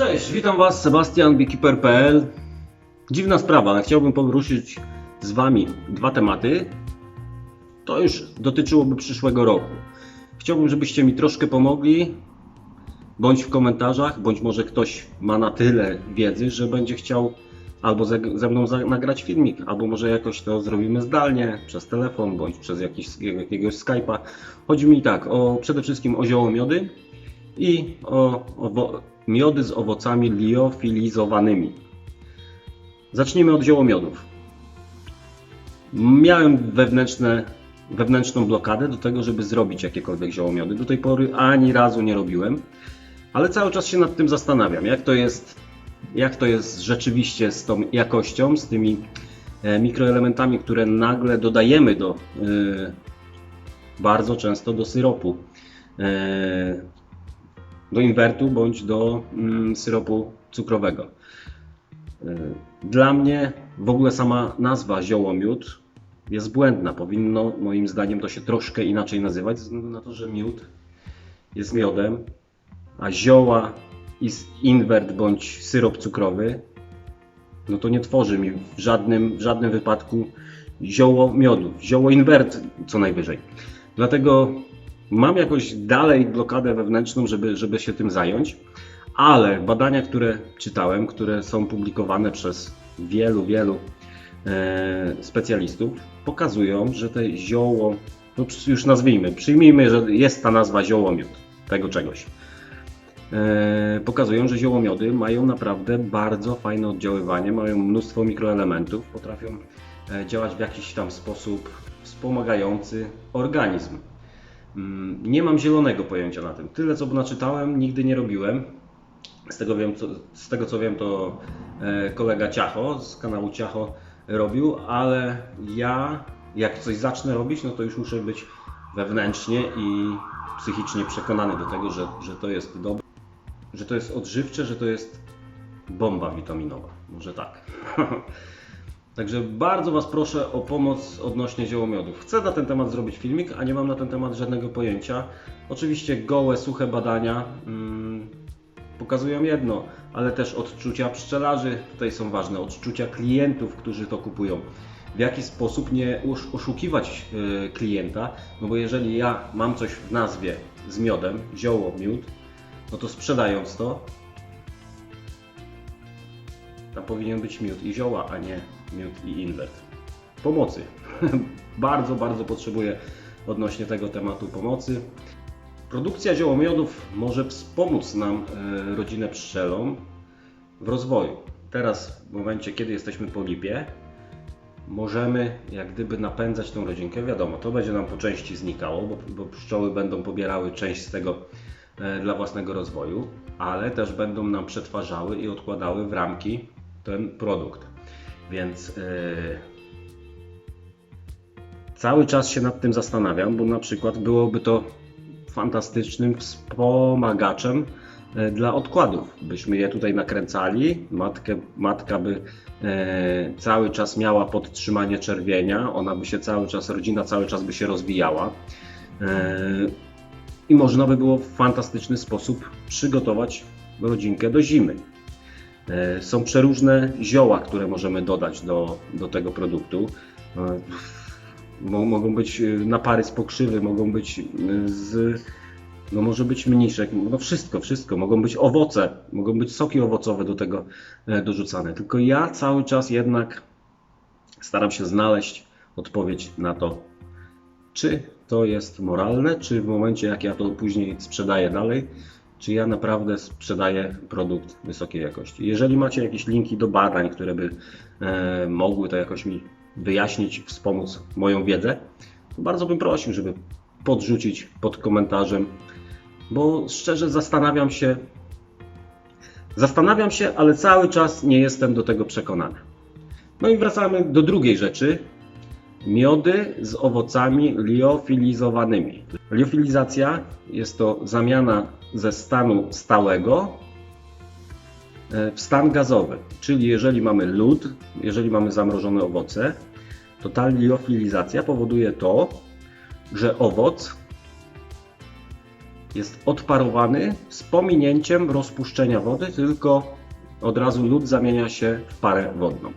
Cześć, witam Was, Sebastian, beekeeper.pl. Dziwna sprawa, ale chciałbym poruszyć z Wami dwa tematy. To już dotyczyłoby przyszłego roku. Chciałbym, żebyście mi troszkę pomogli, bądź w komentarzach, bądź może ktoś ma na tyle wiedzy, że będzie chciał albo ze, mną nagrać filmik, albo może jakoś to zrobimy zdalnie, przez telefon, bądź przez jakiś, jakiegoś Skype'a. Chodzi mi tak, o, przede wszystkim o ziołomiody i o owo- miody z owocami liofilizowanymi. Zacznijmy od ziołomiodów. Miałem wewnętrzne, wewnętrzną blokadę do tego, żeby zrobić jakiekolwiek ziołomiody. Do tej pory ani razu nie robiłem, ale cały czas się nad tym zastanawiam, jak to jest, jak to jest rzeczywiście z tą jakością, z tymi e, mikroelementami, które nagle dodajemy do e, bardzo często do syropu. Do inwertu bądź do mm, syropu cukrowego. Y, Dla mnie w ogóle sama nazwa ziołomiód jest błędna. Powinno moim zdaniem to się troszkę inaczej nazywać, ze względu na to, że miód jest miodem, a zioła i inwert bądź syrop cukrowy no to nie tworzy mi w żadnym, w żadnym wypadku zioło miodu, zioło inwert co najwyżej. Dlatego mam jakoś dalej blokadę wewnętrzną, żeby, żeby się tym zająć, ale badania, które czytałem, które są publikowane przez wielu, wielu e, specjalistów, pokazują, że te zioło, no już nazwijmy, przyjmijmy, że jest ta nazwa ziołomiód tego czegoś. E, pokazują, że ziołomiody mają naprawdę bardzo fajne oddziaływanie, mają mnóstwo mikroelementów, potrafią e, działać w jakiś tam sposób wspomagający organizm. Mm, Nie mam zielonego pojęcia na tym. Tyle co naczytałem, nigdy nie robiłem. Z tego, wiem, co, z tego co wiem, to e, kolega Ciacho z kanału Ciacho robił, ale ja jak coś zacznę robić, no to już muszę być wewnętrznie i psychicznie przekonany do tego, że, że to jest dobre, że to jest odżywcze, że to jest bomba witaminowa. Może tak. Także bardzo Was proszę o pomoc odnośnie ziołomiodów. Chcę na ten temat zrobić filmik, a nie mam na ten temat żadnego pojęcia. Oczywiście gołe, suche badania mm, pokazują jedno, ale też odczucia pszczelarzy tutaj są ważne, odczucia klientów, którzy to kupują. W jaki sposób nie osz- oszukiwać y, klienta, no bo jeżeli ja mam coś w nazwie z miodem, zioło, miód, no to sprzedając to, tam powinien być miód i zioła, a nie miód i inwert. Pomocy. bardzo, bardzo potrzebuję odnośnie tego tematu pomocy. Produkcja ziołomiodów może wspomóc nam e, rodzinę pszczelą w rozwoju. Teraz, w momencie, kiedy jesteśmy po lipie, możemy jak gdyby napędzać tą rodzinkę. Wiadomo, to będzie nam po części znikało, bo, bo pszczoły będą pobierały część z tego e, dla własnego rozwoju, ale też będą nam przetwarzały i odkładały w ramki ten produkt. Więc e, cały czas się nad tym zastanawiam, bo na przykład byłoby to fantastycznym wspomagaczem e, dla odkładów. Byśmy je tutaj nakręcali, matkę, matka by e, cały czas miała podtrzymanie czerwienia, ona by się cały czas, rodzina cały czas by się rozwijała. E, I można by było w fantastyczny sposób przygotować rodzinkę do zimy. E, Są przeróżne zioła, które możemy dodać do, do tego produktu. E, Mo- Mogą być e, napary z pokrzywy, mogą być z. No może być mniszek, no wszystko, wszystko. Mogą być owoce, mogą być soki owocowe do tego dorzucane. Tylko ja cały czas jednak staram się znaleźć odpowiedź na to, czy to jest moralne, czy w momencie jak ja to później sprzedaję dalej, czy ja naprawdę sprzedaję produkt wysokiej jakości. Jeżeli macie jakieś linki do badań, które by e, mogły to jakoś mi wyjaśnić, wspomóc moją wiedzę, to bardzo bym prosił, żeby podrzucić pod komentarzem, bo szczerze zastanawiam się, zastanawiam się, ale cały czas nie jestem do tego przekonany. No i wracamy do drugiej rzeczy. Miody z owocami liofilizowanymi. Liofilizacja jest to zamiana ze stanu stałego e, w stan gazowy. Czyli jeżeli mamy lód, jeżeli mamy zamrożone owoce, to ta liofilizacja powoduje to, że owoc jest odparowany z pominięciem rozpuszczenia wody, tylko od razu lód zamienia się w parę wodną.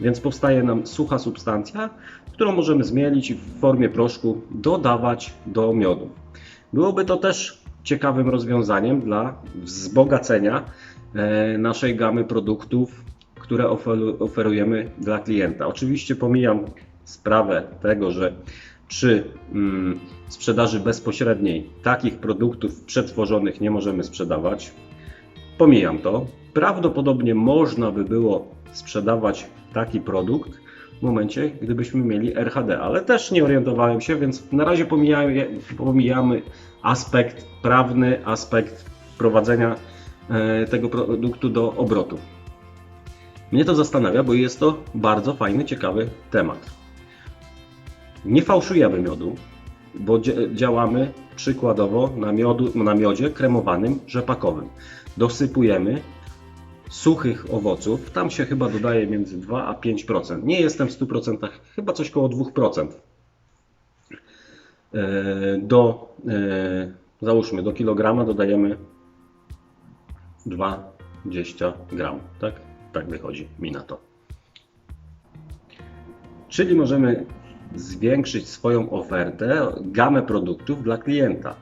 Więc powstaje nam sucha substancja, którą możemy zmielić i w formie proszku dodawać do miodu. Byłoby to też ciekawym rozwiązaniem dla wzbogacenia e, naszej gamy produktów, które oferu- oferujemy dla klienta. Oczywiście pomijam sprawę tego, że przy mm, sprzedaży bezpośredniej takich produktów przetworzonych nie możemy sprzedawać. Pomijam to. Prawdopodobnie można by było sprzedawać taki produkt w momencie, gdybyśmy mieli RHD, ale też nie orientowałem się, więc na razie pomijamy, pomijamy aspekt prawny, aspekt wprowadzenia e, tego produktu do obrotu. Mnie to zastanawia, bo jest to bardzo fajny, ciekawy temat. Nie fałszujemy miodu, bo dzia- działamy przykładowo na, miodu, na miodzie kremowanym rzepakowym. Dosypujemy suchych owoców, tam się chyba dodaje między 2 a 5%. Nie jestem w 100%, chyba coś koło 2%. E, Do, e, załóżmy, do kilograma dodajemy 20 gram, tak? Tak wychodzi mi na to. Czyli możemy zwiększyć swoją ofertę, gamę produktów dla klienta.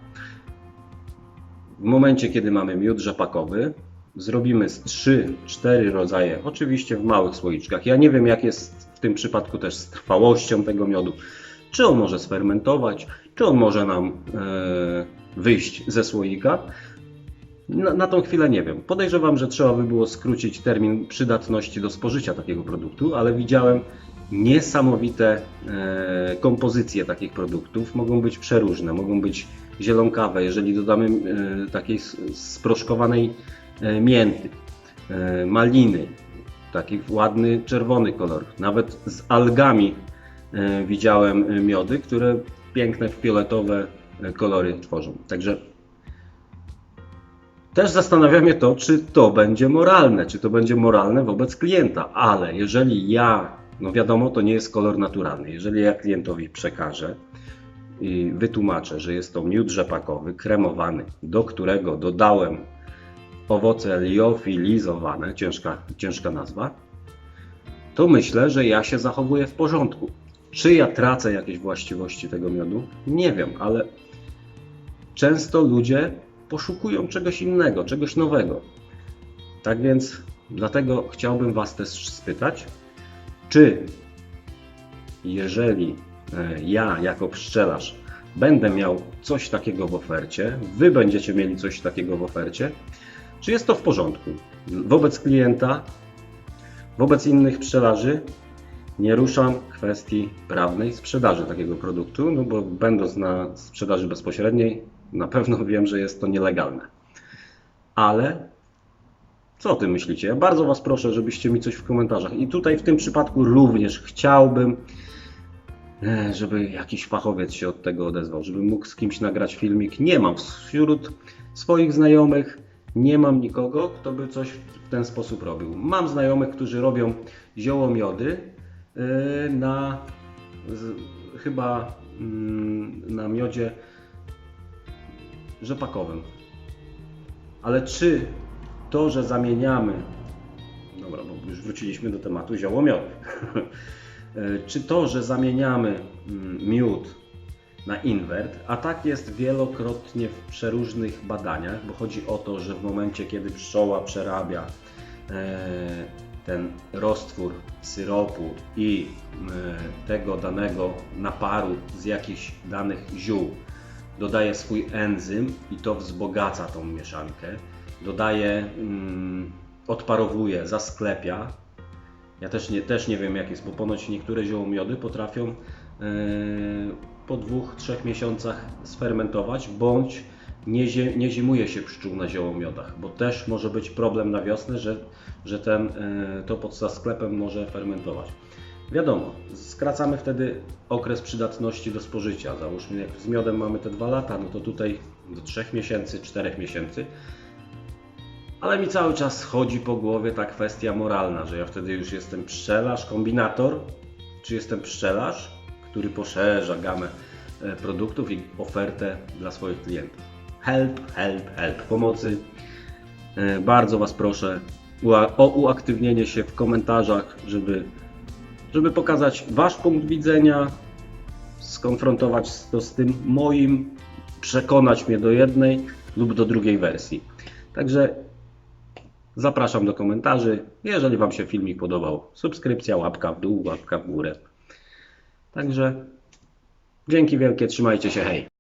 W momencie, kiedy mamy miód rzepakowy, zrobimy z 3-4 rodzaje, oczywiście w małych słoiczkach. Ja nie wiem, jak jest w tym przypadku też z trwałością tego miodu. Czy on może sfermentować, czy on może nam e, wyjść ze słoika. Na, na tą chwilę nie wiem. Podejrzewam, że trzeba by było skrócić termin przydatności do spożycia takiego produktu, ale widziałem niesamowite e, kompozycje takich produktów. Mogą być przeróżne, mogą być zielonkawe, jeżeli dodamy e, takiej sproszkowanej e, mięty, e, maliny, taki ładny czerwony kolor. Nawet z algami widziałem e, miody, które piękne fioletowe e, kolory tworzą. Także też zastanawia mnie to, czy to będzie moralne, czy to będzie moralne wobec klienta, ale jeżeli ja, no wiadomo, to nie jest kolor naturalny, jeżeli ja klientowi przekażę i wytłumaczę, że jest to miód rzepakowy, kremowany, do którego dodałem owoce liofilizowane, ciężka, ciężka nazwa, to myślę, że ja się zachowuję w porządku. Czy ja tracę jakieś właściwości tego miodu? Nie wiem, ale często ludzie poszukują czegoś innego, czegoś nowego. Tak więc dlatego chciałbym Was też spytać, czy jeżeli e, ja jako pszczelarz będę miał coś takiego w ofercie, Wy będziecie mieli coś takiego w ofercie, czy jest to w porządku? Wobec klienta, wobec innych pszczelarzy nie ruszam kwestii prawnej sprzedaży takiego produktu, no bo będąc na sprzedaży bezpośredniej, na pewno wiem, że jest to nielegalne. Ale co o tym myślicie? Ja bardzo Was proszę, żebyście mi coś w komentarzach. I tutaj w tym przypadku również chciałbym, e, żeby jakiś fachowiec się od tego odezwał, żeby mógł z kimś nagrać filmik. Nie mam wśród swoich znajomych, nie mam nikogo, kto by coś w ten sposób robił. Mam znajomych, którzy robią ziołomiody na z, chyba mm, na miodzie rzepakowym. Ale czy to, że zamieniamy, dobra, bo już wróciliśmy do tematu ziołomiodu, E, czy to, że zamieniamy mm, miód na inwert, a tak jest wielokrotnie w przeróżnych badaniach, bo chodzi o to, że w momencie, kiedy pszczoła przerabia e, ten roztwór syropu i e, tego danego naparu z jakichś danych ziół, dodaje swój enzym i to wzbogaca tą mieszankę, dodaje, mm, odparowuje, zasklepia. Ja też nie, też nie wiem jak jest, bo ponoć niektóre ziołomiody potrafią e, po dwóch, trzech miesiącach sfermentować, bądź nie, nie zimuje się pszczół na ziołomiodach, bo też może być problem na wiosnę, że, że ten, e, to pod sklepem może fermentować. Wiadomo, skracamy wtedy okres przydatności do spożycia. Załóżmy, jak z miodem mamy te dwa lata, no to tutaj do 3 miesięcy, 4 miesięcy. Ale mi cały czas chodzi po głowie ta kwestia moralna, że ja wtedy już jestem pszczelarz, kombinator, czy jestem pszczelarz, który poszerza gamę e, produktów i ofertę dla swoich klientów. Help, help, help pomocy. E, Bardzo Was proszę o uaktywnienie się w komentarzach, żeby, żeby pokazać Wasz punkt widzenia, skonfrontować to z tym moim, przekonać mnie do jednej lub do drugiej wersji. Także zapraszam do komentarzy. Jeżeli Wam się filmik podobał, subskrypcja, łapka w dół, łapka w górę. Także dzięki wielkie, trzymajcie się, hej!